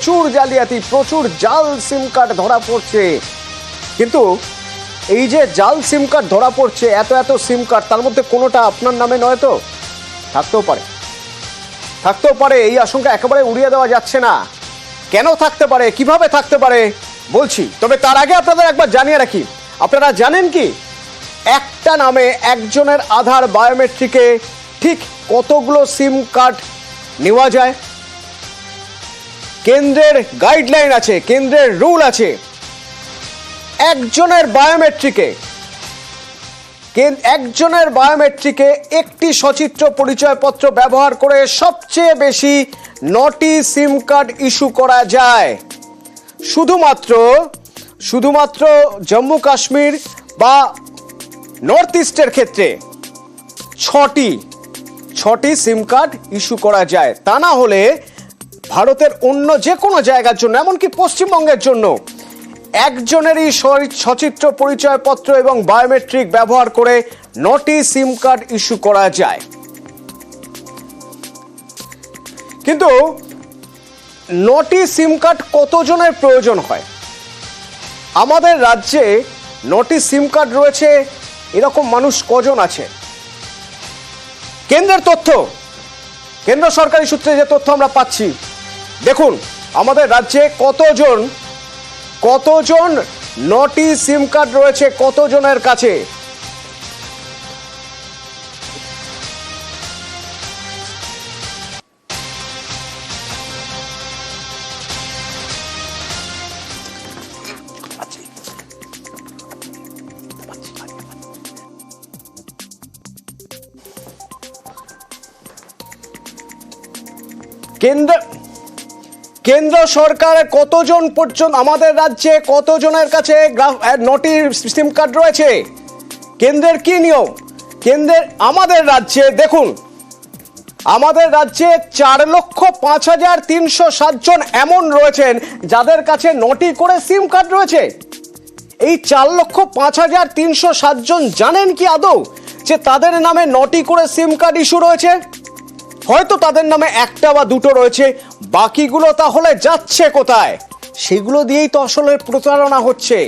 প্রচুর জালিয়াতি, প্রচুর জাল সিম কার্ড ধরা পড়ছে। কিন্তু এই যে জাল সিম কার্ড ধরা পড়ছে, এত এত সিম কার্ড, তার মধ্যে কোনোটা আপনার নামে নয় তো? থাকতেও পারে। থাকতেও পারে, এই আশঙ্কা একেবারে উড়িয়ে দেওয়া যাচ্ছে না। কেন থাকতে পারে? কীভাবে থাকতে পারে? বলছি, তবে তার আগে আপনাদের একবার জানিয়ে রাখি। আপনারা জানেন কি? একটা নামে একজনের আধার বায়োমেট্রিকে ঠিক কতগুলো সিম কার্ড নেওয়া যায়? কেন্দ্রের গাইডলাইন আছে, কেন্দ্রের রুল আছে। একজনের বায়োমেট্রিকে একজনের বায়োমেট্রিকে একটি সচিত্র পরিচয়পত্র ব্যবহার করে সবচেয়ে বেশি নটি সিম কার্ড ইস্যু করা যায়। শুধুমাত্র শুধুমাত্র জম্মু কাশ্মীর বা নর্থ ইস্টের ক্ষেত্রে ছটি ছটি সিম কার্ড ইস্যু করা যায়। তা না হলে ভারতের অন্য যে কোনো জায়গার জন্য, এমনকি পশ্চিমবঙ্গের জন্য। একজনেরই সচিত্র পরিচয়পত্র এবং বায়োমেট্রিক ব্যবহার করে নটি সিম কার্ড ইস্যু করা যায়। কিন্তু নটি সিম কার্ড কতজনের প্রয়োজন হয়? আমাদের রাজ্যে নটি সিম কার্ড রয়েছে, এরকম মানুষ কজন আছে? কেন্দ্রের তথ্য। কেন্দ্র সরকারি সূত্রে যে তথ্য আমরা পাচ্ছি দেখুন আমাদের রাজ্যে কতজন কতজন নটি সিম কার্ড রয়েছে কতজনের কাছে? কেন্দ্র কেন্দ্র সরকার কতজন পর্যন্ত, আমাদের রাজ্যে কতজনের কাছে নটি সিম কার্ড রয়েছে? কেন্দ্রের কি নিয়ম? কেন্দ্রের আমাদের রাজ্যে, দেখুন, আমাদের রাজ্যে চার লক্ষ পাঁচ হাজার তিনশো সাতজন এমন রয়েছেন যাদের কাছে নটি করে সিম কার্ড রয়েছে। এই চার লক্ষ পাঁচ হাজার তিনশো সাতজন জানেন কি আদৌ? যে তাদের নামে নটি করে সিম কার্ড ইস্যু রয়েছে? হয়তো তাদের নামে একটা বা দুটো রয়েছে। বাকিগুলো তাহলে যাচ্ছে কোথায়? সেগুলো দিয়েই তো আসলে প্রতারণা হচ্ছে।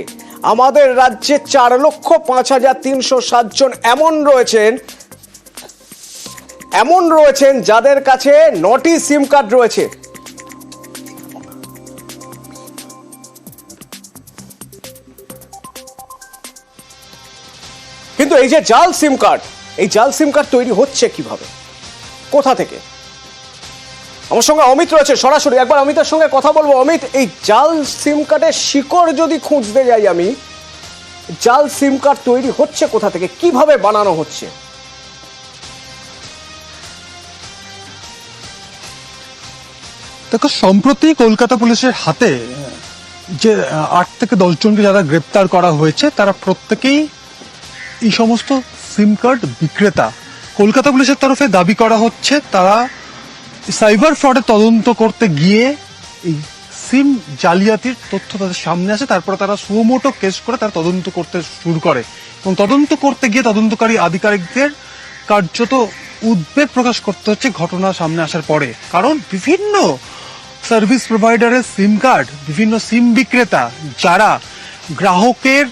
আমাদের রাজ্যে চার লক্ষ পাঁচ হাজার তিনশো সাতজন এমন রয়েছেন এমন রয়েছেন যাদের কাছে নটি সিম কার্ড রয়েছে। কিন্তু এই যে জাল সিম কার্ড, এই জাল সিম কার্ড তৈরি হচ্ছে কীভাবে? কোথা থেকে? আমার সঙ্গে অমিত রয়েছে, সরাসরি। একবার অমিতের সঙ্গে কথা বলব। অমিত, এই জাল সিম কার্ডের শিকড় যদি খুঁজতে যাই আমি, জাল সিম কার্ড তৈরি হচ্ছে কোথা থেকে? কীভাবে বানানো হচ্ছে? দেখো, সম্প্রতি কলকাতা পুলিশের হাতে যে আট থেকে দশ জনকে যারা গ্রেপ্তার করা হয়েছে, তারা প্রত্যেকেই এই সমস্ত সিম কার্ড বিক্রেতা। কলকাতা পুলিশের তরফে দাবি করা হচ্ছে, তারা সাইবার ফ্রডে তদন্ত করতে গিয়ে এই সিম জালিয়াতির তথ্য তাদের সামনে আসে, তারপরে তারা সুমোটো কেস করে তারা তদন্ত করতে শুরু করে। এবং তদন্ত করতে গিয়ে তদন্তকারী আধিকারিকদের কার্যত উদ্বেগ প্রকাশ করতে হচ্ছে, ঘটনা সামনে আসার পরে। কারণ বিভিন্ন সার্ভিস প্রোভাইডারের সিম কার্ড, বিভিন্ন সিম বিক্রেতা, যারা গ্রাহকের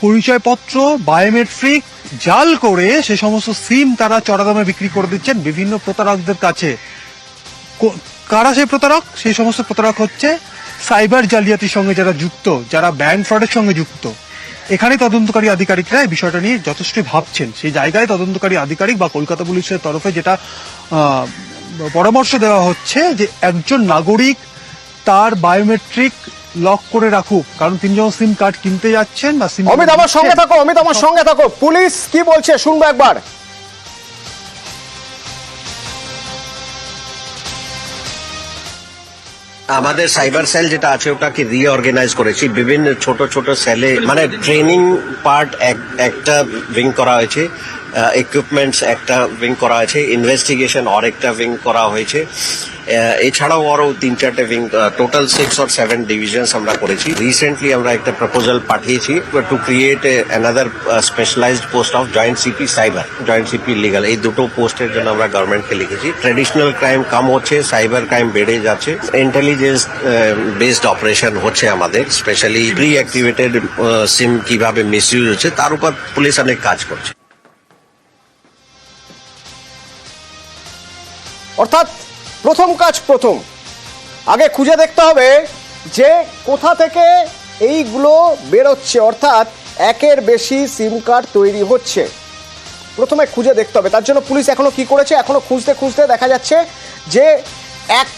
পরিচয়পত্র, বায়োমেট্রিক জাল করে সে সমস্ত সিম তারা চড়া দামে বিক্রি করে দিচ্ছেন বিভিন্ন প্রতারকদের কাছে। কারা সেই প্রতারক? সেই সমস্ত প্রতারক হচ্ছে সাইবার জালিয়াতির সঙ্গে যারা যুক্ত, যারা ব্যাংক ফ্রডের সঙ্গে যুক্ত। এখানে তদন্তকারী আধিকারিকরা এই বিষয়টা নিয়ে যথেষ্ট ভাবছেন। সেই জায়গায় তদন্তকারী আধিকারিক বা কলকাতা পুলিশের তরফে যেটা পরামর্শ দেওয়া হচ্ছে যে একজন নাগরিক তার বায়োমেট্রিক লক করে রাখুক। কারণ তিনি যখন সিম কার্ড কিনতে যাচ্ছেন বা সিম অমিত আমার সঙ্গে থাকো অমিত আমার সঙ্গে থাকো। পুলিশ কি বলছে শুনব একবার। আমাদের সাইবার সেল যেটা আছে ওটাকে রিঅর্গানাইজ করেছি। বিভিন্ন ছোট ছোট সেলে মানে ট্রেনিং পার্ট একটা উইং করা হয়েছে। ইকুইপমেন্টস একটা উইং করা হয়েছে ইনভেস্টিগেশন আর একটা উইং করা হয়েছে। এছাড়াও আরও তিন চারটে wing total six or seven divisions আমরা করেছি। রিসেন্টলি আমরা একটা প্রপোজাল পাঠিয়েছি to create another specialised post of joint CP cyber joint CP legal এই দুটো পোস্টের জন্য আমরা গভর্নমেন্টকে লিখেছি। ট্রেডিশনাল ক্রাইম কম হচ্ছে সাইবার ক্রাইম বেড়ে যাচ্ছে। ইন্টেলিজেন্স বেসড অপারেশন হচ্ছে আমাদের স্পেশালি প্রি অ্যাক্টিভেটেড সিম কীভাবে মিসইউজ হচ্ছে, তার উপর পুলিশ অনেক কাজ করছে। অর্থাৎ প্রথম কাজ প্রথম। আগে খুঁজে দেখতে হবে যে কোথা থেকে এইগুলো বেরোচ্ছে, অর্থাৎ একের বেশি সিম কার্ড তৈরি হচ্ছে। প্রথমে খুঁজে দেখতে হবে, তার জন্য পুলিশ এখনও কি করেছে, এখনও খুঁজতে খুঁজতে দেখা যাচ্ছে যে এক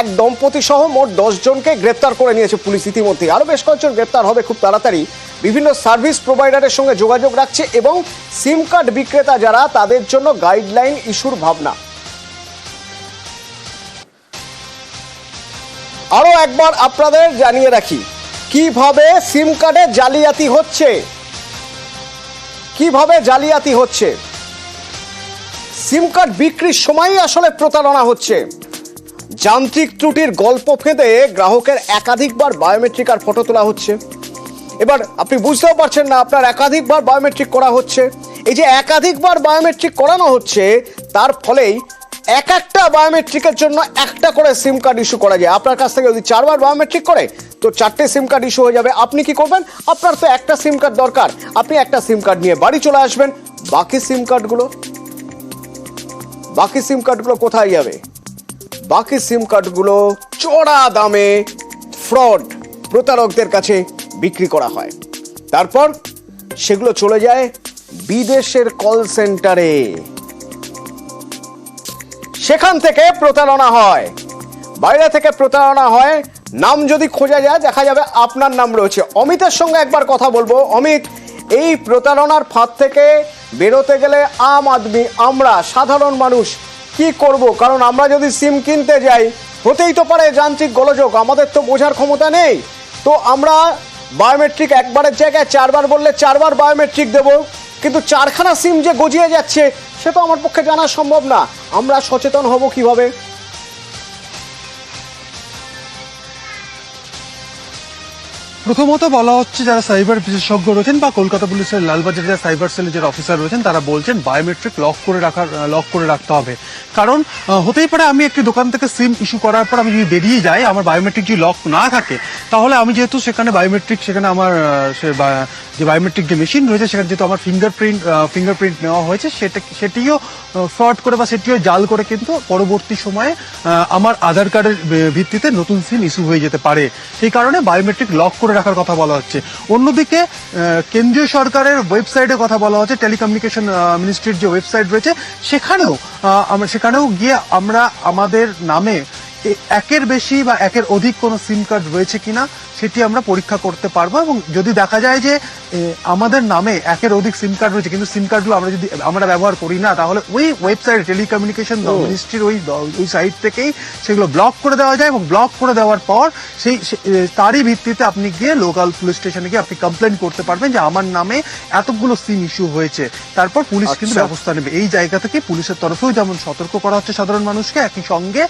এক দম্পতি সহ মোট জনকে গ্রেপ্তার করে নিয়েছে পুলিশ ইতিমধ্যে। আরও বেশ কয়েকজন গ্রেপ্তার হবে খুব তাড়াতাড়ি। বিভিন্ন সার্ভিস প্রোভাইডারের সঙ্গে যোগাযোগ রাখছে এবং সিম কার্ড বিক্রেতা যারা, তাদের জন্য গাইডলাইন ইস্যুর ভাবনা। আরও একবার আপনাদের জানিয়ে রাখি, কীভাবে সিম কার্ডে জালিয়াতি হচ্ছে? কীভাবে জালিয়াতি হচ্ছে? সিম কার্ড বিক্রির সময়ই আসলে প্রতারণা হচ্ছে। যান্ত্রিক ত্রুটির গল্প ফেঁদে গ্রাহকের একাধিকবার বায়োমেট্রিক আর ফটো তোলা হচ্ছে। এবার আপনি বুঝতেও পারছেন না আপনার একাধিকবার বায়োমেট্রিক করা হচ্ছে। এই যে একাধিকবার বায়োমেট্রিক করানো হচ্ছে, তার ফলেই এক একটা বায়োমেট্রিকের জন্য একটা করে সিম কার্ড ইস্যু করা যায়। আপনার কাছ থেকে যদি চারবার বায়োমেট্রিক করে, তো চারটে সিম কার্ড ইস্যু হয়ে যাবে। আপনি কি করবেন? আপনার তো একটা সিম কার্ড দরকার। আপনি একটা সিম কার্ড নিয়ে বাড়ি চলে আসবেন। বাকি সিম কার্ডগুলো বাকি সিম কার্ডগুলো কোথায় যাবে? বাকি সিম কার্ডগুলো চড়া দামে ফ্রড প্রতারকদের কাছে বিক্রি করা হয়। তারপর সেগুলো চলে যায় বিদেশের কল সেন্টারে সেখান থেকে প্রতারণা হয়। বাইরে থেকে প্রতারণা হয়। নাম যদি খোঁজা যায়, দেখা যাবে আপনার নাম রয়েছে। অমিতের সঙ্গে একবার কথা বলব। অমিত, এই প্রতারণার ফাঁদ থেকে বেরোতে গেলে আম আদমি, আমরা সাধারণ মানুষ, কি করব? কারণ আমরা যদি সিম কিনতে যাই, হতেই তো পারে যান্ত্রিক গোলযোগ। আমাদের তো বোঝার ক্ষমতা নেই। তো আমরা বায়োমেট্রিক একবারের জায়গায় চারবার বললে চারবার বায়োমেট্রিক দেব। কিন্তু চারখানা সিম যে গজিয়ে যাচ্ছে, সে তো আমার পক্ষে জানা সম্ভব না। আমরা সচেতন হব কীভাবে? প্রথমত বলা হচ্ছে যারা সাইবার বিশেষজ্ঞ রয়েছেন বা কলকাতা পুলিশের লালবাজার যারা সাইবার সেলের যারা অফিসার রয়েছেন, তারা বলছেন বায়োমেট্রিক লক করে রাখার লক করে রাখতে হবে। কারণ হতেই পারে আমি একটি দোকান থেকে সিম ইস্যু করার পর আমি যদি বেরিয়ে যাই, আমার বায়োমেট্রিক যদি লক না থাকে, তাহলে আমি যেহেতু সেখানে বায়োমেট্রিক, সেখানে আমার সে যে বায়োমেট্রিক যে মেশিন রয়েছে, সেখানে যেহেতু আমার ফিঙ্গারপ্রিন্ট ফিঙ্গারপ্রিন্ট নেওয়া হয়েছে, সেটা, সেটিও ফ্রড করে বা সেটিও জাল করে কিন্তু পরবর্তী সময়ে আমার আধার কার্ডের ভিত্তিতে নতুন সিম ইস্যু হয়ে যেতে পারে। সেই কারণে বায়োমেট্রিক লক করে রাখার কথা বলা হচ্ছে। অন্যদিকে কেন্দ্রীয় সরকারের ওয়েবসাইটে কথা বলা হচ্ছে, টেলিকমিউনিকেশন মিনিস্ট্রির যে ওয়েবসাইট রয়েছে, সেখানেও সেখানেও গিয়ে আমরা আমাদের নামে একের বেশি বা একের অধিক কোনো সিম কার্ড রয়েছে কিনা সেটি আমরা পরীক্ষা করতে পারব এবং যদি দেখা যায় যে আমাদের নামে একের অধিক সিম কার্ড রয়েছে কিন্তু সিম কার্ডগুলো আমরা যদি আমরা ব্যবহার করি না তাহলে ওই ওয়েবসাইট টেলিকমিউনিকেশন মিনিস্ট্রির ওই ওই সাইট থেকেই সেগুলো ব্লক করে দেওয়া যায় এবং ব্লক করে দেওয়ার পর সেই তারই ভিত্তিতে আপনি গিয়ে লোকাল পুলিশ স্টেশনে গিয়ে আপনি কমপ্লেন করতে পারবেন যে আমার নামে এতগুলো সিম ইস্যু হয়েছে। তারপর পুলিশ কিন্তু আচ্ছা। ব্যবস্থা নেবে। এই জায়গা থেকে পুলিশের তরফেও যেমন সতর্ক করা হচ্ছে সাধারণ মানুষকে একই সঙ্গে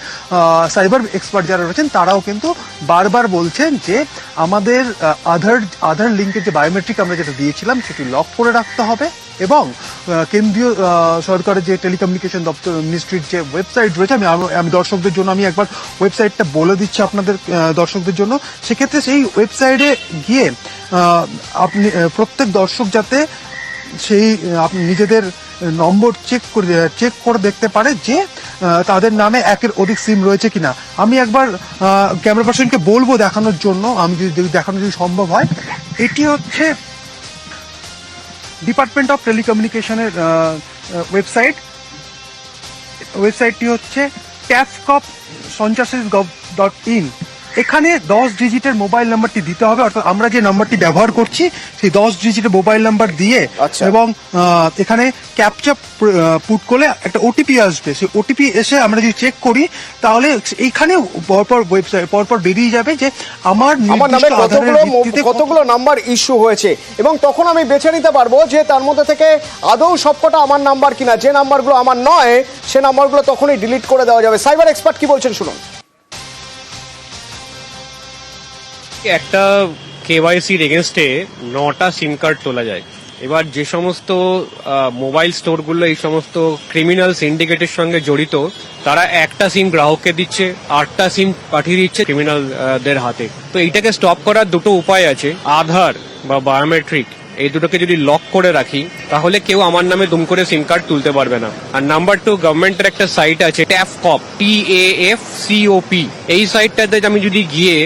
সাইবার এক্সপার্ট যারা রয়েছেন তারাও কিন্তু বারবার বলছেন যে আমাদের আধার আধার লিঙ্কের যে বায়োমেট্রিক আমরা যেটা দিয়েছিলাম, সেটি লক করে রাখতে হবে এবং কেন্দ্রীয় সরকারের যে টেলিকমিউনিকেশন দপ্তর মিনিস্ট্রির যে ওয়েবসাইট রয়েছে, আমি আমি- দর্শকদের জন্য, আমি একবার ওয়েবসাইটটা বলে দিচ্ছি আপনাদের দর্শকদের জন্য। সেক্ষেত্রে সেই ওয়েবসাইটে গিয়ে আপনি প্রত্যেক দর্শক যাতে সেই আপনি নিজেদের নম্বর চেক করে চেক করে দেখতে পারে যে তাদের নামে একের অধিক সিম রয়েছে কিনা। আমি একবার ক্যামেরা পার্সনকে বলব দেখানোর জন্য, আমি যদি দেখানো যদি সম্ভব হয়। এটি হচ্ছে ডিপার্টমেন্ট অফ টেলিকমিউনিকেশনের ওয়েবসাইট ওয়েবসাইটটি হচ্ছে ট্যাফকপ সঞ্চাসিস গভ ডট ইন এখানে দশ ডিজিটের মোবাইল নাম্বারটি দিতে হবে অর্থাৎ আমরা যে নাম্বারটি ব্যবহার করছি সেই দশ ডিজিটের মোবাইল নাম্বার দিয়ে আচ্ছা। এবং এখানে ক্যাপচা পুট করলে একটা ওটিপি আসবে। সেই ওটিপি এসে আমরা যদি চেক করি তাহলে এইখানে পরপর ওয়েবসাইট পরপর বেরিয়ে যাবে যে আমার আমার নামে কতগুলো কতগুলো নাম্বার ইস্যু হয়েছে। এবং তখন আমি বেছে নিতে পারব যে তার মধ্যে থেকে আদৌ সবকটা আমার নাম্বার কিনা। যে নাম্বারগুলো আমার নয় সে নাম্বারগুলো তখনই ডিলিট করে দেওয়া যাবে। সাইবার এক্সপার্ট কি বলছেন শুনুন। একটা কেওয়াইসির এগেনস্টে নটা সিম কার্ড তোলা যায়। এবার যে সমস্ত মোবাইল স্টোরগুলো এই সমস্ত ক্রিমিনাল সিন্ডিকেটের সঙ্গে জড়িত, তারা একটা সিম গ্রাহককে দিচ্ছে, আটটা সিম পাঠিয়ে দিচ্ছে ক্রিমিনাল দের হাতে। তো এইটাকে স্টপ করার দুটো উপায় আছে। আধার বা বায়োমেট্রিক এই দুটোকে যদি লক করে রাখি, তাহলে কেউ আমার নামে দুম করে সিম কার্ড তুলতে পারবে না। আর নাম্বার টু গভর্নমেন্টের একটা সাইট আছে TAFCOP T A F COP এই সাইটটাতে আমি যদি গিয়ে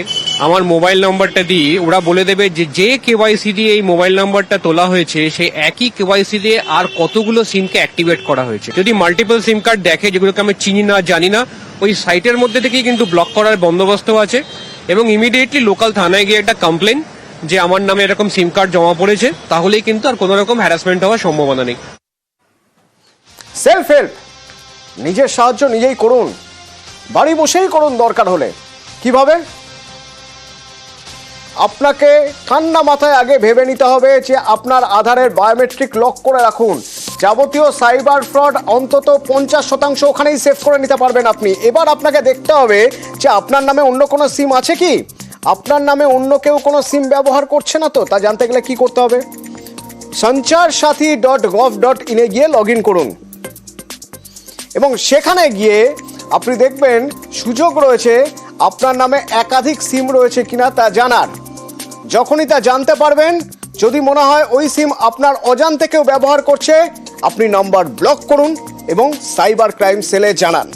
আমার মোবাইল নাম্বারটা দিই, ওরা বলে দেবে যে যে কেওয়াইসি দিয়ে এই মোবাইল নাম্বারটা তোলা হয়েছে, সেই একই কেওয়াইসি দিয়ে আর কতগুলো সিমকে অ্যাক্টিভেট করা হয়েছে। যদি মাল্টিপল সিম কার্ড দেখে, যেগুলোকে আমি চিনি না, জানি না, ওই সাইটের মধ্যে থেকেই কিন্তু ব্লক করার বন্দোবস্ত আছে এবং ইমিডিয়েটলি লোকাল থানায় গিয়ে একটা কমপ্লেন যে, আমার নামে এরকম সিম কার্ড জমা পড়েছে, তাহলেই কিন্তু আর কোনো রকম হ্যারাসমেন্ট হওয়ার সম্ভাবনা নেই। সেলফ হেল্প নিজের সাহায্য নিজেই করুন। বাড়ি বসেই করুন দরকার হলে। কীভাবে? আপনাকে ঠান্ডা মাথায় আগে ভেবে নিতে হবে যে আপনার আধারের বায়োমেট্রিক লক করে রাখুন। যাবতীয় সাইবার ফ্রড অন্তত পঞ্চাশ শতাংশ ওখানেই সেভ করে নিতে পারবেন আপনি। এবার আপনাকে দেখতে হবে যে আপনার নামে অন্য কোনো সিম আছে কি? আপনার নামে অন্য কেউ কোনো সিম ব্যবহার করছে না তো? তা জানতে গেলে কি করতে হবে? সঞ্চার সাথী ডট গভ ডট ইনে গিয়ে লগ ইন করুন। এবং সেখানে গিয়ে আপনি দেখবেন সুযোগ রয়েছে, আপনার নামে একাধিক সিম রয়েছে কিনা তা জানার। যখনই তা জানতে পারবেন, যদি মনে হয় ওই সিম আপনার অজান্তে কেউ ব্যবহার করছে, আপনি নাম্বার ব্লক করুন এবং সাইবার ক্রাইম সেলে জানান।